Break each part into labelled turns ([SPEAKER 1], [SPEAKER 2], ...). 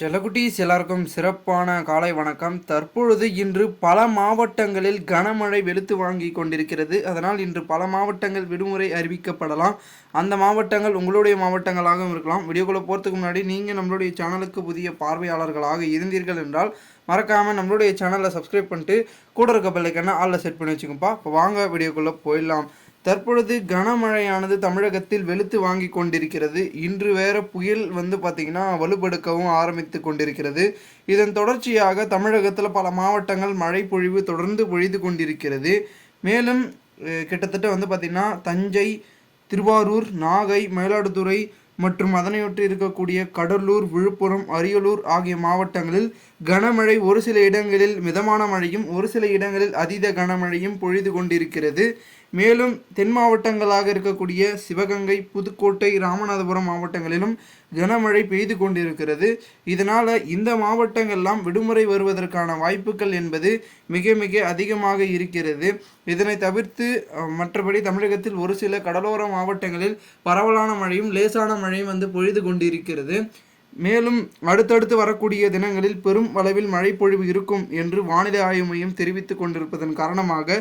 [SPEAKER 1] செல்லக்குட்டீஸ் எல்லாருக்கும் சிறப்பான காலை வணக்கம். தற்பொழுது இன்று பல மாவட்டங்களில் கனமழை வெளுத்து வாங்கி கொண்டிருக்கிறது. அதனால் இன்று பல மாவட்டங்கள் விடுமுறை அறிவிக்கப்படலாம். அந்த மாவட்டங்கள் உங்களுடைய மாவட்டங்களாகவும் இருக்கலாம். வீடியோக்குள்ளே போகிறதுக்கு முன்னாடி நீங்கள் நம்மளுடைய சேனலுக்கு புதிய பார்வையாளர்களாக இருந்தீர்கள் என்றால் மறக்காமல் நம்மளுடைய சேனலை சப்ஸ்கிரைப் பண்ணிட்டு கூட இருக்க பெல்லைக்கான ஆளில் செட் பண்ணி வச்சுக்கோப்பா இப்போ வாங்க வீடியோக்குள்ளே போயிடலாம். தற்பொழுது கனமழையானது தமிழகத்தில் வெளுத்து வாங்கி கொண்டிருக்கிறது. இன்று வேற புயல் வந்து பார்த்திங்கன்னா வலுப்படுக்கவும் ஆரம்பித்து கொண்டிருக்கிறது. இதன் தொடர்ச்சியாக தமிழகத்தில் பல மாவட்டங்கள் மழை பொழிவு தொடர்ந்து பொழிந்து கொண்டிருக்கிறது. மேலும் கிட்டத்தட்ட வந்து பார்த்திங்கன்னா தஞ்சை திருவாரூர் நாகை மயிலாடுதுறை மற்றும் அதனையொட்டி இருக்கக்கூடிய கடலூர் விழுப்புரம் அரியலூர் ஆகிய மாவட்டங்களில் கனமழை ஒரு சில இடங்களில் மிதமான மழையும் ஒரு சில இடங்களில் அதீத கனமழையும் பொழிது கொண்டிருக்கிறது. மேலும் தென் மாவட்டங்களாக இருக்கக்கூடிய சிவகங்கை புதுக்கோட்டை ராமநாதபுரம் மாவட்டங்களிலும் கனமழை பெய்து கொண்டிருக்கிறது. இதனால் இந்த மாவட்டங்கள்லாம் விடுமுறை வருவதற்கான வாய்ப்புகள் என்பது மிக மிக அதிகமாக இருக்கிறது. இதனை தவிர்த்து மற்றபடி தமிழகத்தில் ஒரு சில கடலோர மாவட்டங்களில் பரவலான மழையும் லேசான மழையும் வந்து பொழுது கொண்டிருக்கிறது. மேலும் அடுத்தடுத்து வரக்கூடிய தினங்களில் பெரும் அளவில் மழைப்பொழிவு இருக்கும் என்று வானிலை ஆய்வு மையம் தெரிவித்துக் கொண்டிருப்பதன் காரணமாக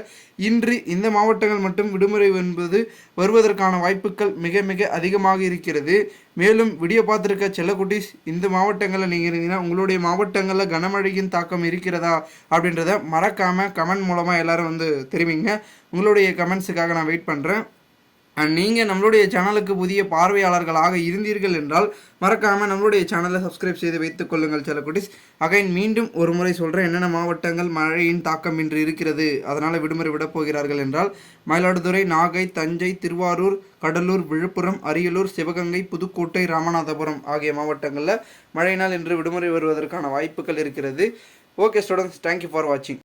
[SPEAKER 1] இன்று இந்த மாவட்டங்கள் மட்டும் விடுமுறை என்பது வருவதற்கான வாய்ப்புகள் மிக மிக அதிகமாக இருக்கிறது. மேலும் வீடியோ பார்த்துருக்க செல்லக்குட்டீஸ் இந்த மாவட்டங்களில் நீங்கள் இருந்தீங்கன்னா உங்களுடைய மாவட்டங்களில் கனமழையின் தாக்கம் இருக்கிறதா அப்படின்றத மறக்காமல் கமெண்ட் மூலமாக எல்லாரும் வந்து தெரிவிங்க. உங்களுடைய கமெண்ட்ஸுக்காக நான் வெயிட் பண்ணுறேன் நீங்கள் நம்மளுடைய சேனலுக்கு புதிய பார்வையாளர்களாக இருந்தீர்கள் என்றால் மறக்காமல் நம்மளுடைய சேனலை சப்ஸ்கிரைப் செய்து வைத்துக் கொள்ளுங்கள் செல்லக்குட்டீஸ் அகைன் மீண்டும் ஒரு முறை சொல்கிறேன் என்னென்ன மாவட்டங்கள் மழையின் தாக்கம் இன்று இருக்கிறது அதனால் விடுமுறை விடப் போகிறார்கள் என்றால் மயிலாடுதுறை நாகை தஞ்சை திருவாரூர் கடலூர் விழுப்புரம் அரியலூர் சிவகங்கை புதுக்கோட்டை ராமநாதபுரம் ஆகிய மாவட்டங்களில் மழையினால் இன்று விடுமுறை வருவதற்கான வாய்ப்புகள் இருக்கிறது. ஓகே ஸ்டூடெண்ட்ஸ் தேங்க்யூ ஃபார் வாட்சிங்